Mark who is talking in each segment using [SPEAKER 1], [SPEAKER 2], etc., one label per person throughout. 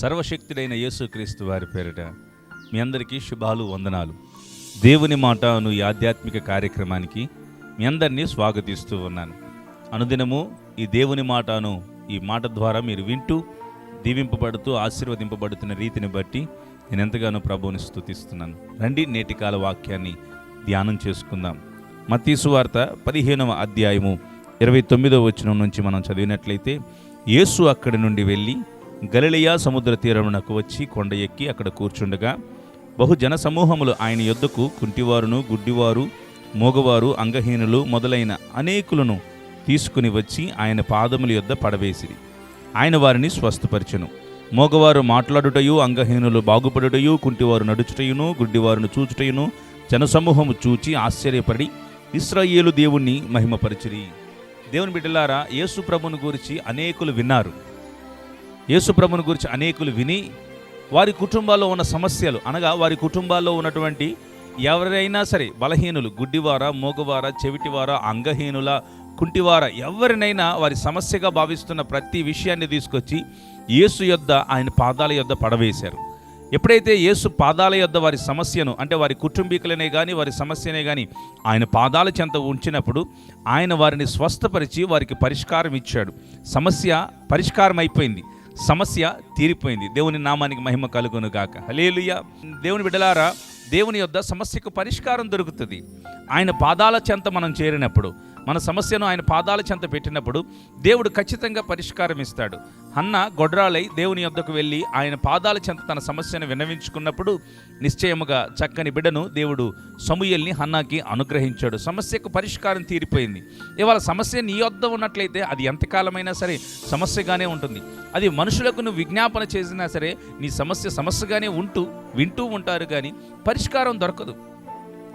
[SPEAKER 1] సర్వశక్తుడైన యేసుక్రీస్తు వారి పేరిట మీ అందరికీ శుభాలు వందనాలు. దేవుని మాట అను ఈ ఆధ్యాత్మిక కార్యక్రమానికి మీ అందరినీ స్వాగతిస్తూ ఉన్నాను. అనుదినము ఈ దేవుని మాట అను ఈ మాట ద్వారా మీరు వింటూ దీవింపబడుతూ ఆశీర్వదింపబడుతున్న రీతిని బట్టి నేను ఎంతగానో ప్రభువుని స్థుతిస్తున్నాను రండి నేటి కాల వాక్యాన్ని ధ్యానం చేసుకుందాం. మతీసు వార్త పదిహేనవ అధ్యాయము ఇరవై తొమ్మిదవ వచనం నుంచి మనం చదివినట్లయితే యేసు అక్కడి నుండి వెళ్ళి గలిలియా సముద్ర తీరమునకు వచ్చి కొండ ఎక్కి అక్కడ కూర్చుండగా బహు జన సమూహములు ఆయన యొద్దకు కుంటివారును గుడ్డివారు మూగవారు అంగహీనులు మొదలైన అనేకులను తీసుకుని వచ్చి ఆయన పాదముల యొద్ద పడవేసిరి. ఆయన వారిని స్వస్థపరిచెను. మోగవారు మాట్లాడుటయు అంగహీనులు బాగుపడుటయు కుంటివారు నడుచుటయును గుడ్డివారును చూచుటయును జనసమూహము చూచి ఆశ్చర్యపడి ఇస్రాయేలు దేవుణ్ణి మహిమపరిచిరి. దేవుని బిడ్డలారా యేసు ప్రభుని గురించి అనేకులు విన్నారు. యేసు ప్రభుని గురించి అనేకులు విని వారి కుటుంబాల్లో ఉన్న సమస్యలు అనగా వారి కుటుంబాల్లో ఉన్నటువంటి ఎవరైనా సరే బలహీనులు గుడ్డివార మోగవార చెవిటివార అంగహీనుల కుంటివార ఎవరినైనా వారి సమస్యగా భావిస్తున్న ప్రతి విషయాన్ని తీసుకొచ్చి యేసు యొద్ద ఆయన పాదాల యొద్ద పడవేశారు. ఎప్పుడైతే యేసు పాదాల యొద్ద వారి సమస్యను అంటే వారి కుటుంబీకులనే కానీ వారి సమస్యనే కానీ ఆయన పాదాల చెంత ఉంచినప్పుడు ఆయన వారిని స్వస్థపరిచి వారికి పరిష్కారం ఇచ్చాడు. సమస్య పరిష్కారం అయిపోయింది సమస్య తీరిపోయింది. దేవుని నామానికి మహిమ కలుగును గాక. హలేలుయ దేవుని బిడ్డలారా దేవుని యొద్ద సమస్యకు పరిష్కారం దొరుకుతుంది. ఆయన పాదాల చెంత మనం చేరినప్పుడు మన సమస్యను ఆయన పాదాల చెంత పెట్టినప్పుడు దేవుడు ఖచ్చితంగా పరిష్కారం ఇస్తాడు. అన్న గొడ్రాలై దేవుని యొద్దకు వెళ్ళి ఆయన పాదాల చెంత తన సమస్యను విన్నవించుకున్నప్పుడు నిశ్చయముగా చక్కని బిడ్డను దేవుడు సమూయల్ని హన్నాకి అనుగ్రహించాడు. సమస్యకు పరిష్కారం తీరిపోయింది. ఇవాళ సమస్య నీ యొద్ద ఉన్నట్లయితే అది ఎంతకాలమైనా సరే సమస్యగానే ఉంటుంది. అది మనుషులకు నువ్వు విజ్ఞాపన చేసినా సరే నీ సమస్య సమస్యగానే ఉంటూ వింటూ ఉంటారు కానీ పరిష్కారం దొరకదు.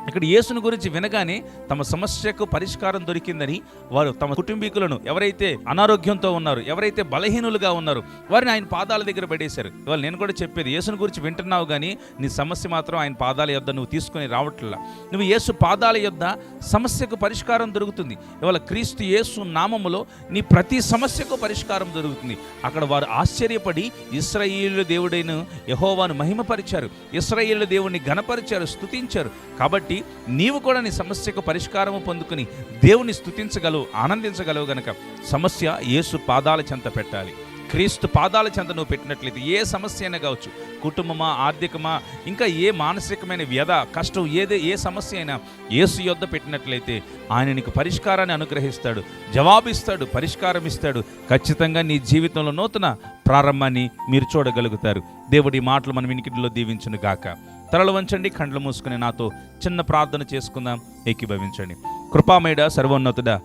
[SPEAKER 1] ఇక్కడ యేసుని గురించి వినగానే తమ సమస్యకు పరిష్కారం దొరికిందని వారు తమ కుటుంబీకులను ఎవరైతే అనారోగ్యంతో ఉన్నారు ఎవరైతే బలహీనులుగా ఉన్నారు వారిని ఆయన పాదాల దగ్గర పడేశారు. ఇవాళ నేను కూడా చెప్పేది యేసుని గురించి వింటున్నావు కానీ నీ సమస్య మాత్రం ఆయన పాదాల యొద్ద నువ్వు తీసుకొని రావట్లా. నువ్వు యేసు పాదాల యొద్ద సమస్యకు పరిష్కారం దొరుకుతుంది. ఇవాళ క్రీస్తు యేసు నామములో నీ ప్రతి సమస్యకు పరిష్కారం దొరుకుతుంది. అక్కడ వారు ఆశ్చర్యపడి ఇస్రాయిల్ దేవుడైన యహోవాను మహిమపరిచారు. ఇస్రాయిల్ దేవుడిని ఘనపరిచారు స్తుతించారు. కాబట్టి నీవు కూడా నీ సమస్యకు పరిష్కారము పొందుకుని దేవుని స్థుతించగలవు ఆనందించగలవు గనక సమస్య యేసు పాదాల చెంత పెట్టాలి. క్రీస్తు పాదాల చెంత నువ్వు పెట్టినట్లయితే ఏ సమస్య అయినా కావచ్చు కుటుంబమా ఆర్థికమా ఇంకా ఏ మానసికమైన వ్యధ కష్టం ఏదే ఏ సమస్య అయినా యేసు యొద్ద పెట్టినట్లయితే ఆయన నీకు పరిష్కారాన్ని అనుగ్రహిస్తాడు జవాబిస్తాడు పరిష్కారం ఇస్తాడు ఖచ్చితంగా నీ జీవితంలో నూతన ప్రారంభాన్ని మీరు చూడగలుగుతారు. దేవుడి మాటలు మన వినికిడిలో దీవించును గాక తలలు వంచండి కండ్లు మూసుకుని నాతో చిన్న ప్రార్థన చేసుకుందాం. ఏకీభవించండి. కృపామేడ సర్వోన్నతుడ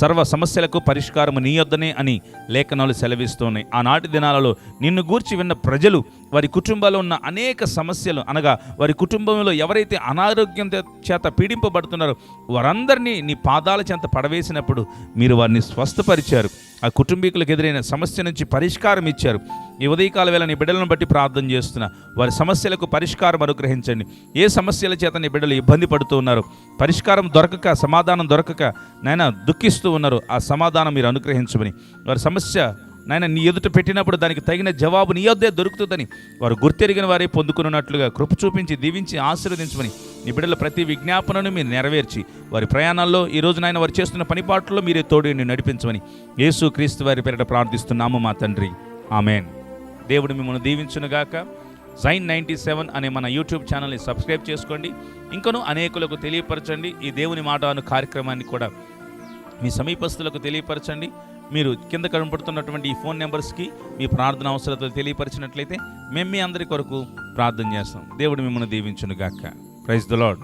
[SPEAKER 1] సర్వ సమస్యలకు పరిష్కారము నీ యొద్దనే అని లేఖనాలు సెలవిస్తున్నాయి ఆనాటి దినాలలో నిన్ను గూర్చి విన్న ప్రజలు వారి కుటుంబాల్లో ఉన్న అనేక సమస్యలు అనగా వారి కుటుంబంలో ఎవరైతే అనారోగ్యం చేత పీడింపబడుతున్నారో వారందరినీ నీ పాదాల చెంత పడవేసినప్పుడు మీరు వారిని స్వస్థపరిచారు. ఆ కుటుంబీకులకు ఎదురైన సమస్య నుంచి పరిష్కారం ఇచ్చారు. ఈ ఉదయకాల వేళ నీ బిడ్డలను బట్టి ప్రార్థన చేస్తున్నా. వారి సమస్యలకు పరిష్కారం అనుగ్రహించండి. ఏ సమస్యల చేత నీ బిడ్డలు ఇబ్బంది పడుతూ ఉన్నారు పరిష్కారం దొరకక సమాధానం దొరకక నాయన దుఃఖిస్తూ ఉన్నారు ఆ సమాధానం మీరు అనుగ్రహించమని. వారి సమస్య నాయన నీ ఎదుట పెట్టినప్పుడు దానికి తగిన జవాబు నీ యొద్దే దొరుకుతుందని వారు గుర్తెరిగిన వారే పొందుకున్నట్లుగా కృప చూపించి దీవించి ఆశీర్వదించమని నీ బిడ్డల ప్రతి విజ్ఞాపనను మీరు నెరవేర్చి వారి ప్రయాణాల్లో ఈ రోజు నాయన వారు చేస్తున్న పనిపాట్లలో మీరే తోడు నడిపించమని యేసు క్రీస్తు వారి పేరిట ప్రార్థిస్తున్నాము మా తండ్రి. ఆమెన్. దేవుడు మిమ్మల్ని దీవించునుగాక. జైన్ నైంటీ సెవెన్ అనే మన యూట్యూబ్ ఛానల్ని సబ్స్క్రైబ్ చేసుకోండి. ఇంకనూ అనేకులకు తెలియపరచండి. ఈ దేవుని మాట అను కార్యక్రమాన్ని కూడా మీ సమీపస్తులకు తెలియపరచండి. మీరు కింద కనపడుతున్నటువంటి ఈ ఫోన్ నెంబర్స్కి మీ ప్రార్థన అవసరతలు తెలియపరిచినట్లయితే మేము మీ అందరి కొరకు ప్రార్థన చేస్తాం. దేవుడు మిమ్మల్ని దీవించును గాక ప్రైజ్ ద లాడ్